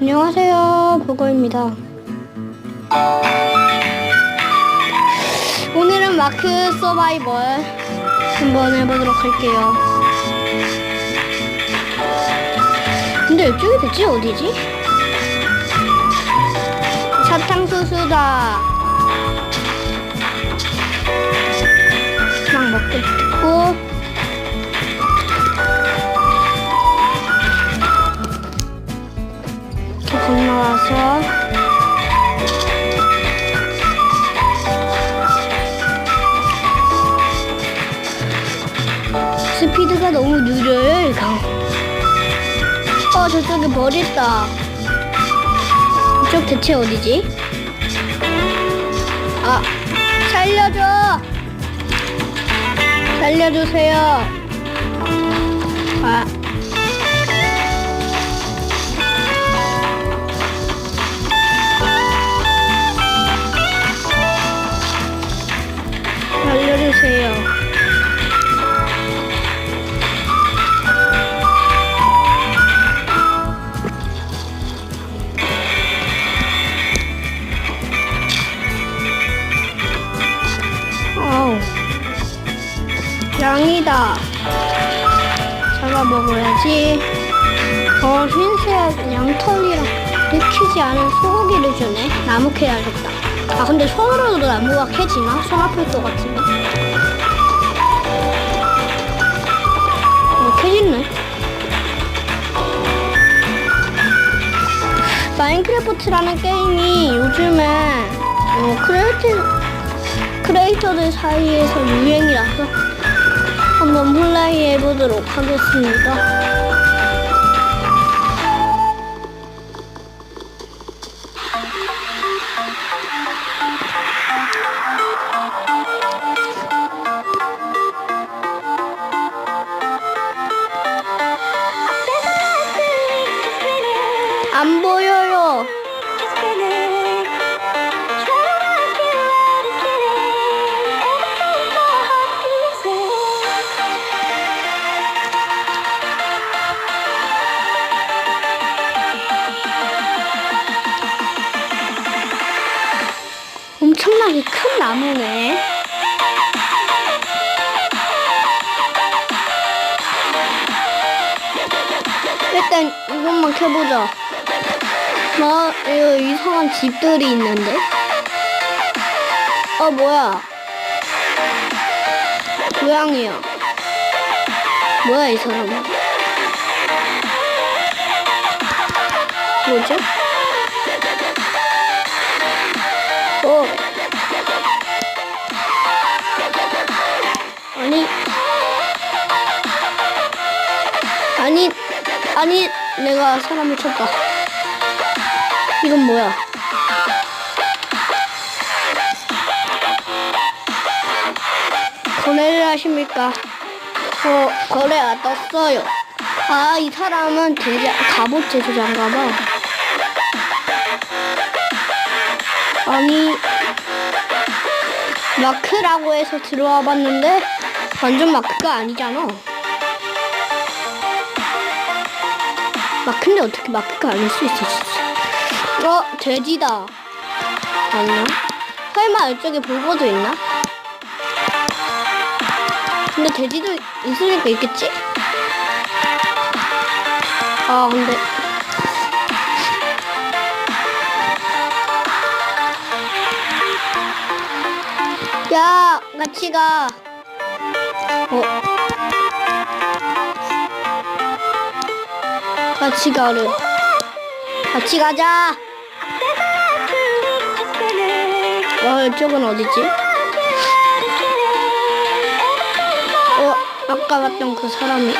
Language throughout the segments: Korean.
안녕하세요, 보거입니다. 오늘은 마크 서바이벌 한번 해보도록 할게요. 근데 이쪽이 대체 어디지? 사탕수수다. 막 먹고 싶고. 건너와서. 스피드가 너무 느려요 이거. 어 저쪽에 벌 있다. 이쪽 대체 어디지? 아 살려줘. 살려주세요 알려주세요. 아우, 양이다. 잡아 먹어야지. 어, 흰색 양털이랑 익히지 않은 소고기를 주네. 나무 캐야겠다. 아, 근데 손으로도 나무가 캐지나? 손 아플 것 같은데. 어, 캐지네. 마인크래프트라는 게임이 요즘에 어, 크리에이터, 크리에이터들 사이에서 유행이라서 한번 플레이 해보도록 하겠습니다. 안 보여요. 엄청나게 큰 나무네. 일단 이것만 캐보자. 나 이거 이상한 집들이 있는데? 어 뭐야? 고양이야. 뭐야 이 사람은? 뭐죠? 어. 아니. 아니, 아니, 내가 사람을 쳤다. 이건 뭐야? 거래를 하십니까? 어, 거래 안 떴어요. 아, 이 사람은 제자, 갑옷 제조자인가 봐. 아니, 마크라고 해서 들어와 봤는데, 완전 마크가 아니잖아. 마크인데 어떻게 마크가 아닐 수 있어. 어, 돼지다. 아니야? 설마 이쪽에 볼거도 있나? 근데 돼지도 있으니까 있겠지? 아, 근데. 야, 같이 가. 어. 같이 가래. 같이 가자. 어, 이쪽은 어디지? 어, 아까 봤던 그 사람이.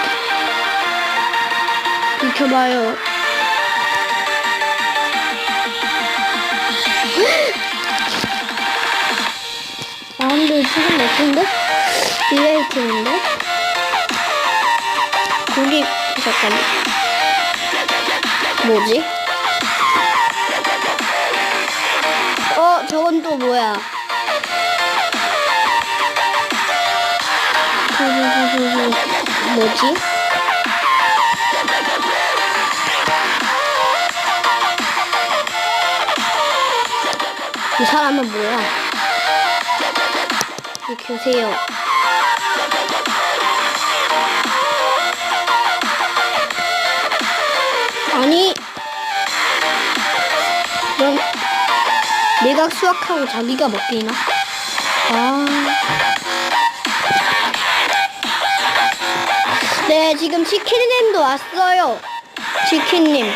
비켜봐요. 아, 근데 지금 몇 분데? 리레이트인데? 고기, 잠깐만. 뭐지? 또 뭐야? 뭐지? 이 사람은 뭐야? 이 교세요. 아니. 내가 수확하고 자기가 먹기나? 아. 네, 지금 치킨님도 왔어요. 치킨님.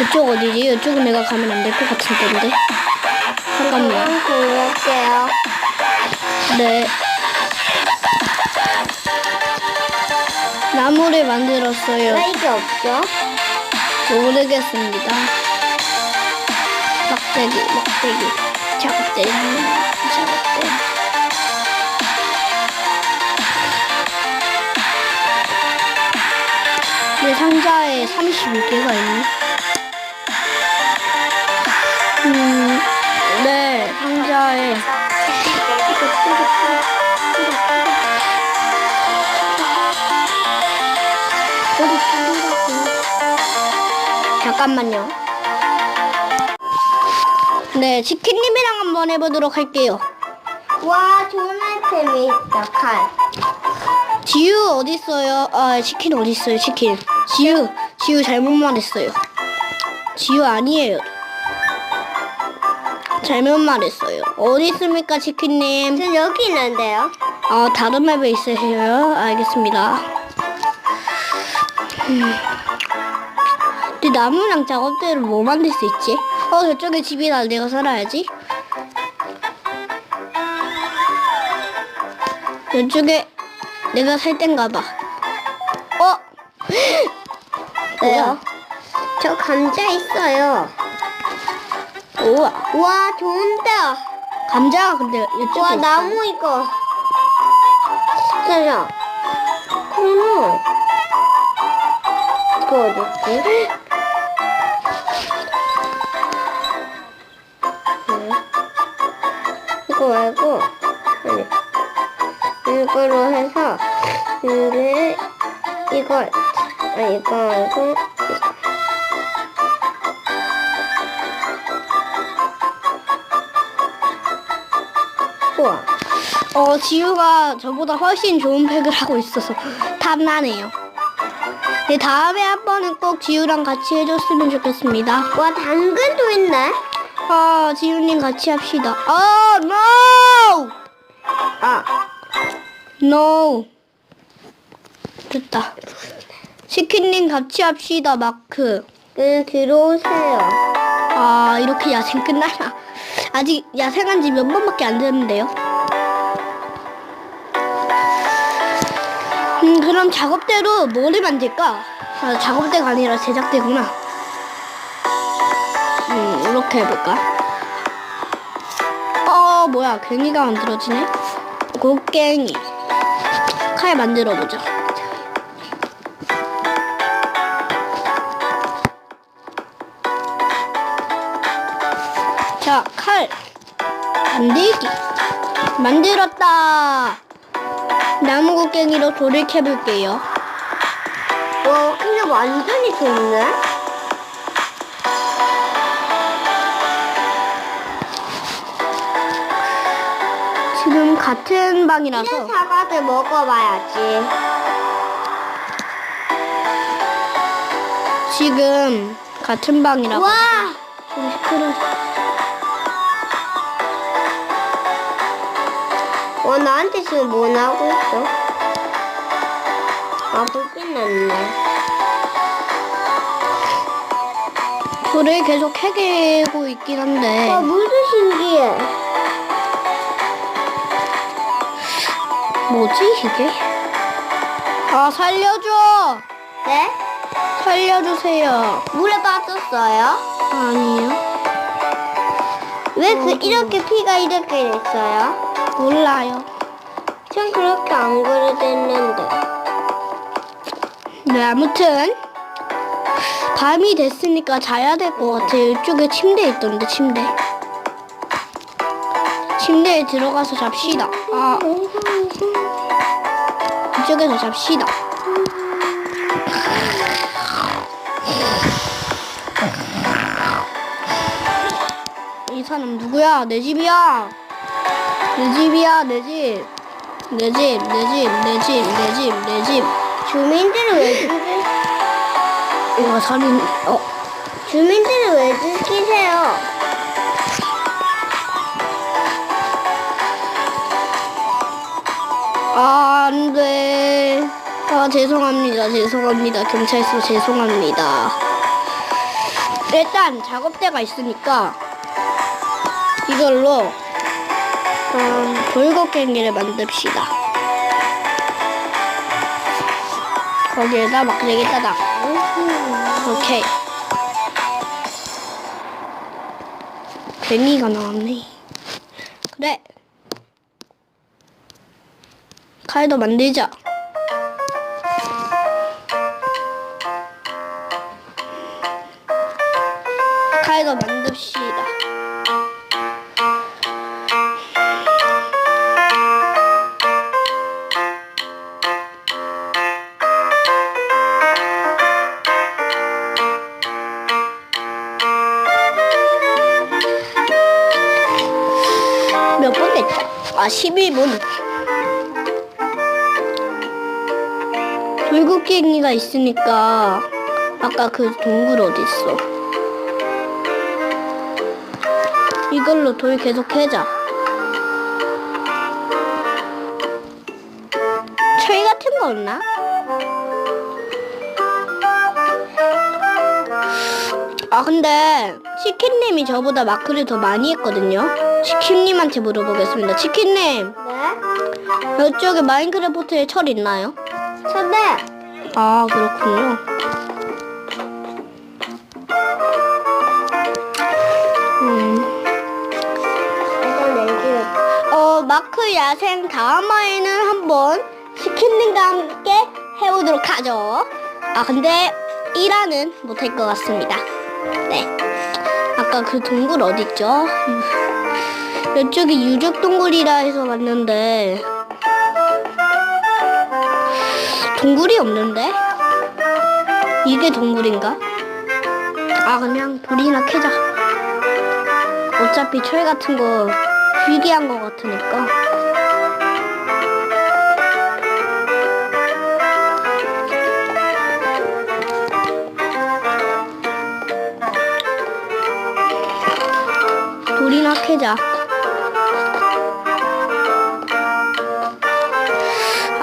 이쪽 어디지? 이쪽은 내가 가면 안 될 것 같은 건데. 잠깐만. 고를게요. 네. 나무를 만들었어요. 왜 이게 없죠? 모르겠습니다. 막대기, 막대기, 작업대기, 작업대기. 내 상자에 32개가 있네. 음, 네, 상자에. 잠깐만요. 네, 치킨님이랑 한번 해보도록 할게요. 와, 좋은 아이템이 있다, 칼. 지유 어디 있어요? 아, 치킨 어디 있어요? 치킨. 지유, 지유 잘못 말했어요. 지유 아니에요. 잘못 말했어요. 어디 있습니까, 치킨님? 전 여기 있는데요. 아, 다른 맵에 있으세요? 알겠습니다. 음. 근데 나무랑 작업대로 뭐 만들 수 있지? 어, 저쪽에 집이다. 내가 살아야지. 이쪽에 내가 살 땐가 봐. 어? 왜요? 저 감자 있어요. 우와. 와, 좋은데. 감자가 근데 이쪽에 와, 있어. 나무 이거. 잠시만. 그러면, 이거 어딨지? 이거로 해서, 이게, 이걸, 아, 이거 말고, 우와. 어, 지우가 저보다 훨씬 좋은 팩을 하고 있어서 탐나네요. 네, 다음에 한 번은 꼭 지우랑 같이 해줬으면 좋겠습니다. 와, 당근도 있네? 아, 지우님 같이 합시다. 아, no! No. 됐다. 치킨님 같이 합시다, 마크. 그냥 들어오세요. 아, 이렇게 야생 끝나나? 아직 야생한 지 몇 번밖에 안 됐는데요. 음, 그럼 작업대로 뭐를 만들까? 아, 작업대가 아니라 제작대구나. 음, 이렇게 해볼까? 어, 뭐야, 괭이가 만들어지네? 곡괭이. 칼 만들어 보자. 자, 칼 만들기 만들었다. 나무 곡괭이로 돌을 캐볼게요. 와, 근데 완전히 좋네? 같은 방이라서 사과를 먹어봐야지. 지금 같은 방이라서 와, 좀 시끄러. 와, 나한테 지금 뭐 나오고 있어? 아, 불빛 났네. 돌을 계속 캐고 있긴 한데 와, 물도 신기해. 뭐지 이게? 아 살려줘! 네? 살려주세요. 물에 빠졌어요? 아니요. 왜 그 이렇게 피가 이렇게 됐어요? 몰라요. 전 그렇게 안 그려졌는데. 네, 아무튼 밤이 됐으니까 자야 될 것 같아요. 이쪽에 침대 있던데 침대. 침대에 들어가서 잡시다. 아, 이쪽에서 잡시다. 사람 누구야? 내 집이야. 내 집이야, 내 집. 내 집, 내 집, 내 집, 내 집, 내 집. 주민들을 왜 죽이? 이거 살인, 어, 주민들을 왜 죽이세요? 안 돼. 아, 죄송합니다. 죄송합니다. 경찰서 죄송합니다. 일단 작업대가 있으니까 이걸로 음, 돌고갱이를 만듭시다. 거기에다 막대기 따닥. 오케이. 뱀이가 나왔네. 그래. 칼도 만들자. 칼도 만듭시다. 몇 분 됐죠? 아, 12분. 돌고갱이가 있으니까 아까 그 동굴 어디 있어? 이걸로 돌 계속 캐자. 철 같은 거 없나? 아 근데 치킨님이 저보다 마크를 더 많이 했거든요. 치킨님한테 물어보겠습니다. 치킨님 네? 이쪽에 마인크래프트에 철 있나요? 선배! 아 그렇군요. 음. 어 마크 야생 다음화에는 한번 치킨님과 함께 해보도록 하죠. 아 근데 1화는 못할 것 같습니다. 네. 아까 그 동굴 어딨죠? 이쪽이 유적 동굴이라 해서 왔는데 동굴이 없는데? 이게 동굴인가? 아 그냥 돌이나 캐자 어차피 철 같은 거 희귀한 거 같으니까 돌이나 캐자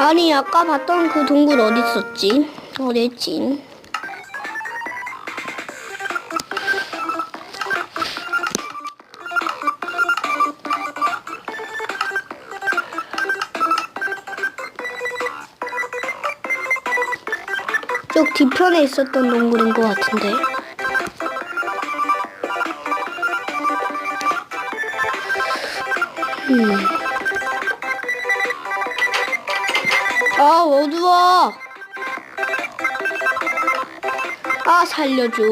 아니 아까 봤던 그 동굴 어디 있었지? 어디 있지? 쪽 뒤편에 있었던 동굴인 것 같은데. 음. 살려줘.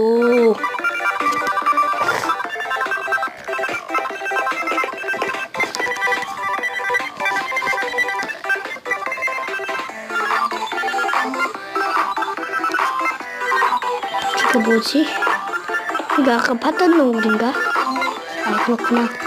저거 뭐지? 이거 아까 봤던 동굴인가? 아, 그렇구나.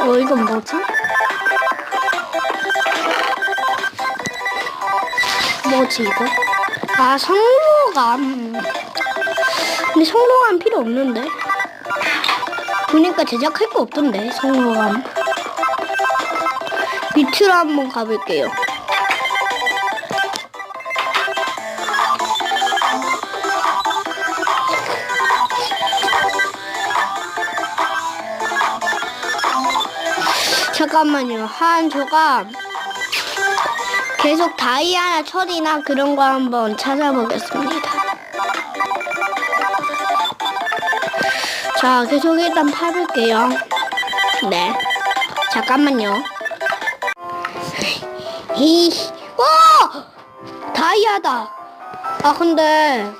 어, 이건 뭐지? 뭐지, 이거? 아, 성로감. 근데 성로감 필요 없는데? 보니까 제작할 거 없던데, 성로감. 밑으로 한번 가볼게요. 잠깐만요. 한조가 계속 다이아나 철이나 그런 거 한번 찾아보겠습니다. 자, 계속 일단 파볼게요. 네. 잠깐만요. 이, 와! 다이아다. 아, 근데.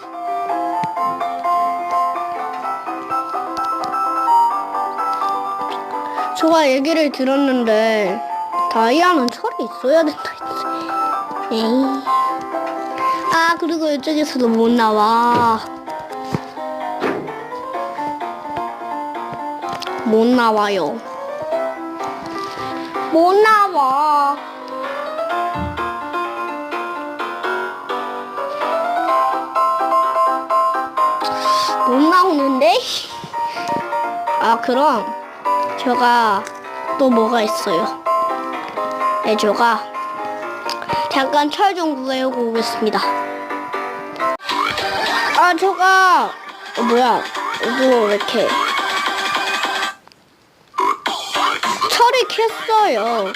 제가 얘기를 들었는데, 다이아는 철이 있어야 된다 했지. 에이. 아, 그리고 이쪽에서도 못 나와. 못 나와요. 못 나와. 못 나오는데? 아, 그럼 제가 또 뭐가 있어요. 애조가 잠깐 철 좀 구해오고 오겠습니다. 아, 저가 어, 뭐야? 이거 왜 이렇게 철이 캤어요.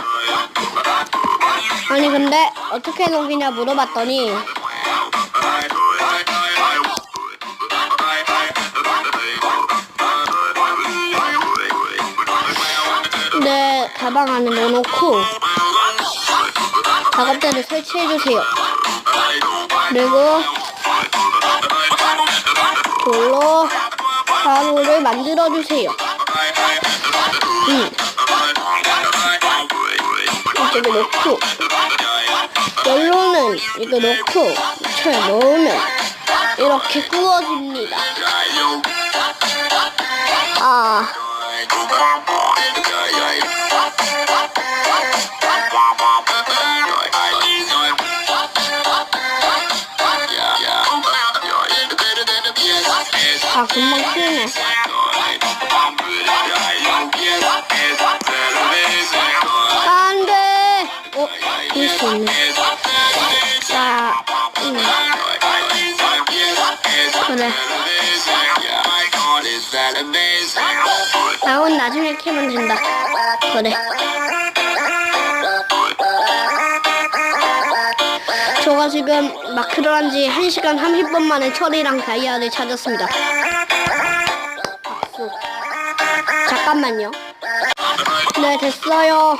아니 근데 어떻게 녹이냐 물어봤더니 가방 안에 넣어놓고 작업대를 설치해주세요. 그리고 돌로 가루를 만들어주세요. 음. 이쪽에 넣고 연로는 이거 넣고 철 넣으면 이렇게 구워집니다. 아. 아 금방 풀네. 안돼. 어, 될수 있네. 자, 음, 그래. 나온 나중에 캐면 된다. 그래. 저가 지금 마크를 한 지 1시간 30분 만에 철이랑 다이아를 찾았습니다. 박수. 잠깐만요. 네, 됐어요.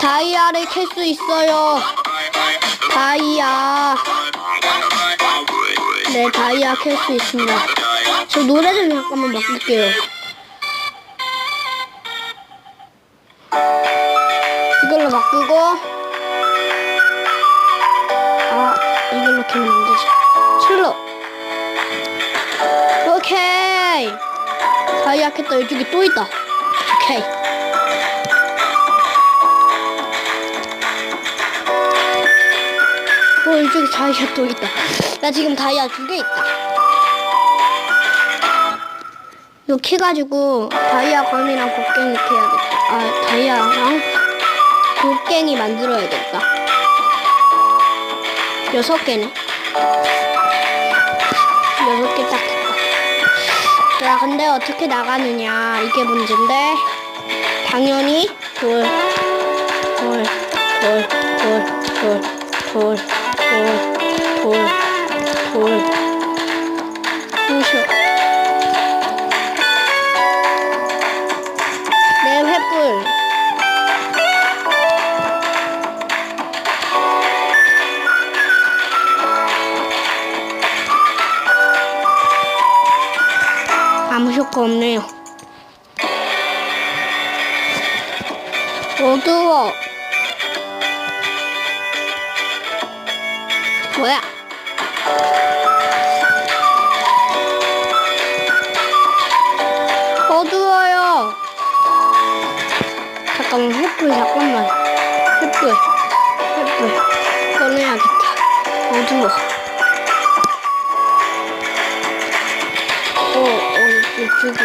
다이아를 캘 수 있어요. 다이아. 네, 다이아 캘 수 있습니다. 저 노래 좀 잠깐만 바꿀게요. 캤다. 이쪽에 또 있다. 오케이. 어, 이쪽에 다이아 또 있다. 나 지금 다이아 두 개 있다. 이거 캐가지고 다이아 검이랑 곡괭이 캐야겠다. 아, 다이아랑 곡괭이 만들어야겠다. 여섯 개네. 여섯 개 딱. 야 근데 어떻게 나가느냐. 이게 문제인데. 당연히 돌, 돌, 돌, 돌, 돌, 돌, 돌, 돌. 哦哦，这个。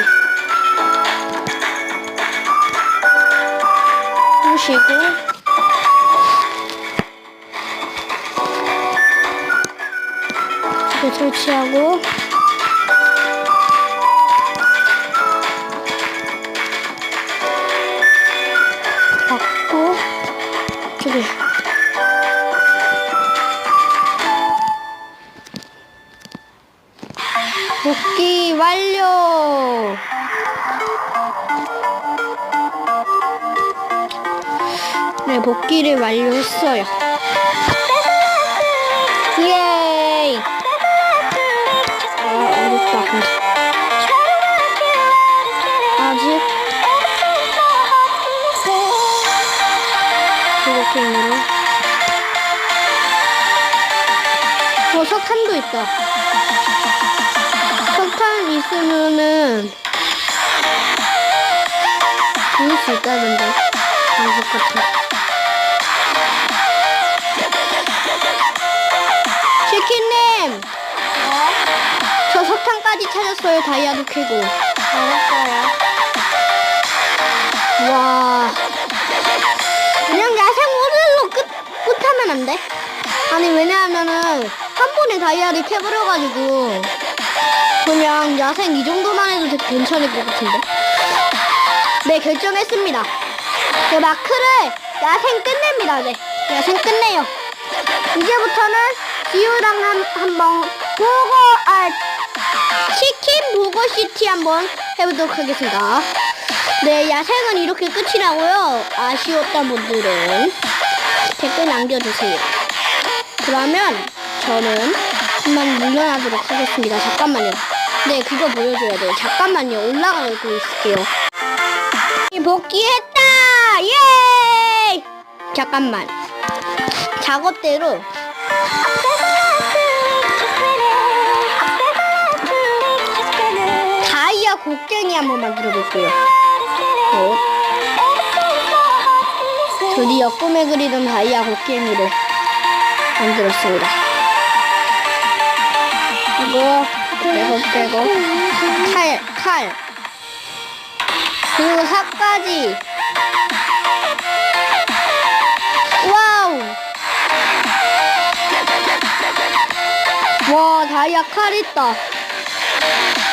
不是这个。这个脱漆了。 네, 복귀를 완료했어요. 예이. 아, 어렵다, 근데. 아직 이렇게으로 어, 석탄도 있다. 석탄 있으면은 죽을 수 있다던데. 방석 같은. 찾았어요. 다이아도 캐고. 알았어요. 와. 그냥 야생 모델로 끝, 끝하면 안 돼? 아니, 왜냐하면은, 한 번에 다이아를 캐버려가지고, 그냥 야생 이 정도만 해도 되게 괜찮을 것 같은데? 네, 결정했습니다. 그 마크를 야생 끝냅니다, 네. 야생 끝내요. 이제부터는 지우랑 한, 한번 보고, 아, 치킨 보고시티 한번 해보도록 하겠습니다. 네, 야생은 이렇게 끝이라고요. 아쉬웠던 분들은 댓글 남겨주세요. 그러면 저는 한번 물러나도록 하겠습니다. 잠깐만요. 네, 그거 보여줘야 돼요. 잠깐만요. 올라가고 있을게요. 복귀했다! 예! 잠깐만. 작업대로 곡괭이 한번 만들어 볼게요. 네. 드디어 꿈에 그리던 다이아 곡괭이를 만들었습니다. 그리고 빼고 빼고 칼, 칼 그리고 삽까지 와우 와 다이아 칼 있다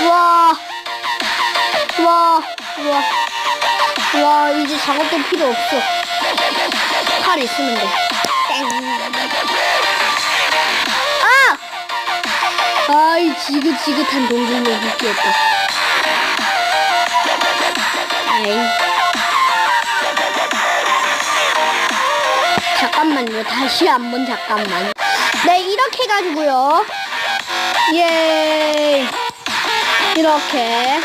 와 와, 와, 와, 이제 작업도 필요 없어. 칼 있으면 돼. 땡. 아! 아이, 지긋지긋한 동굴로 묶였다. 아이. 잠깐만요. 다시 한 번 잠깐만. 네, 이렇게 해가지고요. 예. 이렇게.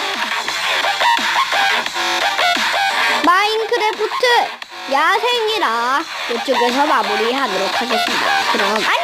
마인크래프트 야생이라 이쪽에서 마무리하도록 하겠습니다. 그럼 안녕.